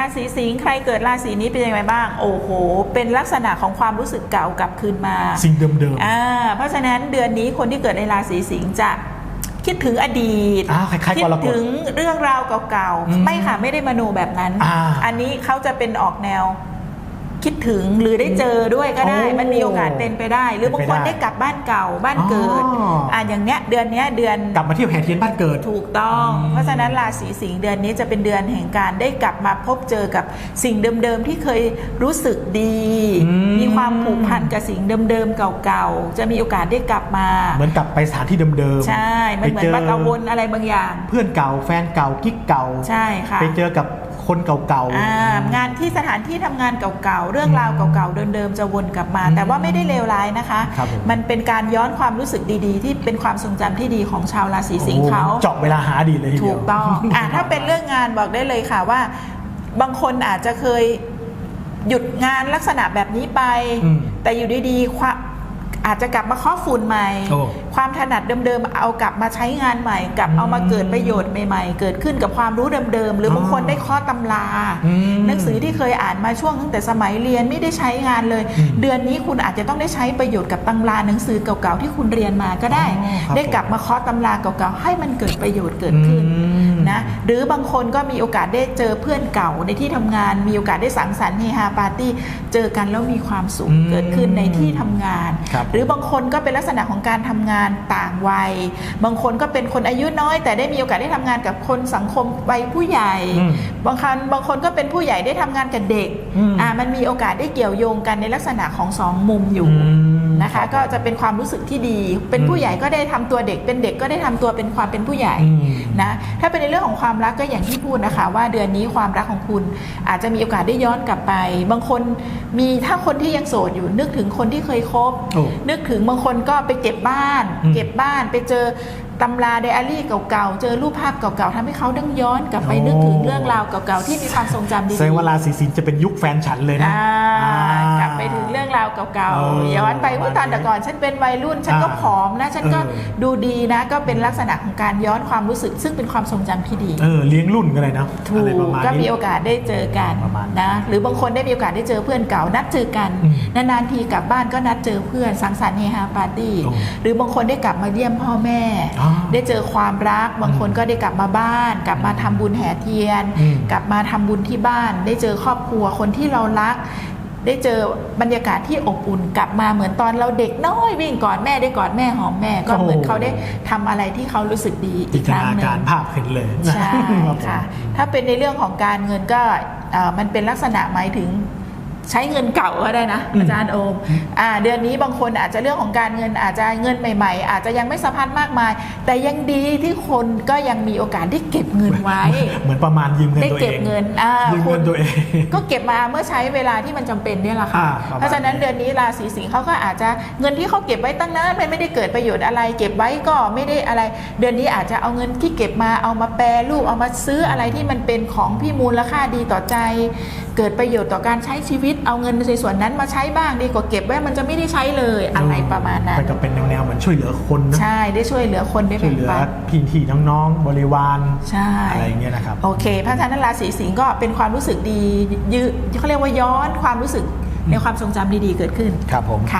ราศีสิงห์ใครเกิดราศีนี้เป็นยังไงบ้าง โอ้โห เป็นลักษณะของความรู้สึกเก่ากลับคืนมาสิ่งเดิมอ่าเพราะฉะนั้นเดือนนี้คนที่เกิดในราศีสิงห์จะคิดถึงอดีตอ่าคล้ายๆคิกดรกฎถึงเรื่องราวเก่าอืมๆไม่ค่ะไม่ได้มโนแบบนั้นอ่าอันนี้เขาจะเป็นออกแนว คิดถึงหรือได้เจอด้วยก็ได้โอ้มันมีโอกาสเป็นไปได้ หรือบางคนเป็นไปได้ได้กลับบ้านเก่าบ้านเกิดอ๋ออ่อ่าอย่างเนี้ยเดือนเนี้ยเดือนๆกลับมาเที่ยวแห่เทียนบ้านเกิดถูกต้องอืมเพราะฉะนั้นราศีสิงห์เดือนนี้จะเป็นเดือนแห่งการได้กลับมาพบเจอกับสิ่งเดิมๆที่เคยรู้สึกดีอืมมีความผูกพันกับสิ่งเดิมๆเก่าๆจะมีโอกาสได้กลับมาเหมือนกลับไปสถานที่เดิมๆใช่มันเหมือนไปจบัตรวนอะไรบางอย่าง เพื่อนเก่าแฟนเก่ากิ๊กเก่าใช่ค่ะไปเจอกับ คนเก่าอ่างานที่สถานที่ทำงานเก่าๆ เรื่องราวเก่าๆ เดิมๆ จะวนกลับมาอืมแต่ว่าไม่ได้เลวร้ายนะคะครับผมมันเป็นการย้อนความรู้สึกดีๆ ที่เป็นความทรงจำที่ดีของชาวราศีๆสิงห์เขาโอ้โหเจาะเวลาหาดีเลยทีเดีถูยวกต้องอะถ้าเป็นเรื่องงานบอกได้เลยค่ะว่า บางคนอาจจะเคยหยุดงานลักษณะแบบนี้ไปอืมแต่อยู่ดีๆความ อาจจะกลับมาเคาะฝุ่นใหม่ โอ้ความถนัดเดิมๆเอากลับมาใช้งานใหม่ กลับเอามาเกิดประโยชน์ใหม่ๆ เกิดขึ้นกับความรู้เดิมๆ หรือบางคนได้เคาะตำรา อืมหนังสือที่เคยอ่านมาช่วงตั้งแต่สมัยเรียนไม่ได้ใช้งานเลย อืมเดือนนี้คุณอาจจะต้องได้ใช้ประโยชน์กับตำราหนังสือเก่าๆที่คุณเรียนมาก็ได้ อ๋อครับ ได้กลับมาเคาะตำราเก่าๆให้มันเกิดประโยชน์เกิดขึ้น อืม นะหรือบางคนก็มีโอกาสได้เจอเพื่อนเก่าในที่ทำงาน มีโอกาสได้สังสรรค์เฮฮาปาร์ตี้เจอกันแล้วมีความสุขอืมเกิดขึ้นในที่ทำงานครับหรือบางคนก็เป็นลักษณะของการทำงานต่างวัย บางคนก็เป็นคนอายุน้อย แต่ได้มีโอกาสได้ทำงานกับคนสังคมวัยผู้ใหญ่อืมบางคนบางคนก็เป็นผู้ใหญ่ได้ทำงานกับเด็กอืมอ่ามันมีโอกาสได้เกี่ยวโยงกันในลักษณะของสองมุมอยู่อืมนะคะก็จะเป็นความรู้สึกที่ดี เป็นอืมผู้ใหญ่ก็ได้ทำตัวเด็ก เป็นเด็กก็ได้ทำตัวเป็นความเป็นผู้ใหญ่อืมนะถ้าเป็นในเรื่องของความรักก็อย่างที่พูดนะคะ ว่าเดือนนี้ความรักของคุณอาจจะมีโอกาสได้ย้อนกลับไป บางคนมีถ้าคนที่ยังโสดอยู่นึกถึงคนที่เคยคบโอ้นึกถึงบางคนก็ไปเก็บบ้านอืมเก็บบ้านไปเจอ ตำราไดอารี่เก่าๆ เจอรูปภาพเก่าๆทำให้เขาดังย้อนกลับไปโอ้นึกถึงเรื่องราวเก่าๆ ที่มีความทรงจำดีแสดงว่าราศีสิงห์จะเป็นยุคแฟนฉันเลยนะอ่าอ่ากลับไปถึงเรื่องราวเก่าเออๆย้อนไปเมื่อตอนแต่ก่อน ฉันเป็นวัยรุ่น ฉันก็อ่าผอมนะ ฉันก็เออดูดีนะ ก็เป็นลักษณะของการย้อนความรู้สึก ซึ่งเป็นความทรงจำที่ดี เออเลี้ยงรุ่นกันเลยนะถูอะไรปกระมาณก็มีนี้โอกาสได้เจอกันประมาณนะหรือบางคนได้มีโอกาสได้เจอเพื่อนเก่านัดเจอกันอืมนานๆทีกลับบ้านก็นัดเจอเพื่อนสังสรรค์เฮฮาปาร์ตี้โอ้หรือบางคนได้กลับมาเยี่ยมพ่อแม่อ๋อได้เจอความรัก บางคนก็ได้กลับมาบ้าน กลับมาทำบุญแห่เทียนอืมกลับมาทำบุญที่บ้าน ได้เจอครอบครัวคนที่เรารัก ได้เจอบรรยากาศที่อบอุ่นกลับมาเหมือนตอนเราเด็กน้อยวิ่งกอดแม่ได้กอดแม่หอมแม่ ก็เหมือนโอ้เขาได้ทำอะไรที่เขารู้สึกดีจิอีนกตครั้งนาหนึ่การงงภาพเห็นเลยใช่รับผมค่ะถ้าเป็นในเรื่องของการเงินก็เอ่อมันเป็นลักษณะหมายถึง ใช้เงินเก่าก็ได้นะอืมอาจารย์โอมอ่าเดือนนี้บางคนอาจจะเรื่องของการเงินอาจจะเงินใหม่ ๆ อาจจะยังไม่สะพัดมากมาย แต่ยังดีที่คนก็ยังมีโอกาสได้เก็บเงินไว้ เหมือนประมาณยืมเงินได้ตัวเอเก็บงเงินอ่ายืมคุเงิณนตัวเองก็เก็บมาเมื่อใช้เวลาที่มันจำเป็นเนี่ยแหละค่ะอ่าประมาณเพราะฉะนั้นเดือนนี้ราศีสิงห์เขาก็อาจจะเงินที่เขาเก็บไว้ตั้งนานมันไม่ได้เกิดประโยชน์อะไร เก็บไว้ก็ไม่ได้อะไร เดือนนี้อาจจะเอาเงินที่เก็บมาเอามาแปรรูปเอามาซื้ออะไรที่มันเป็นของพี่มูลค่าดีต่อใจ เกิดประโยชน์ต่อการใช้ชีวิตเอาเงินในส่วนนั้นมาใช้บ้างดีกว่าเก็บไว้มันจะไม่ได้ใช้เลยอะไรประมาณนั้นมันก็เป็นแนวๆเหมือนช่วยเหลือคนนะใช่ได้ช่วยเหลือคนได้ช่วยแบ่งเหลือปันพี่ทีน้องๆบริวารใช่อะไรอย่างเงี้ยนะครับโอเคเพราะฉะนั้นราศีสิงห์ก็เป็นความรู้สึกดียืเขาเรียกว่าย้อนความรู้สึกในความทรงจำดีๆเกิดขึ้นครับผมค่ะ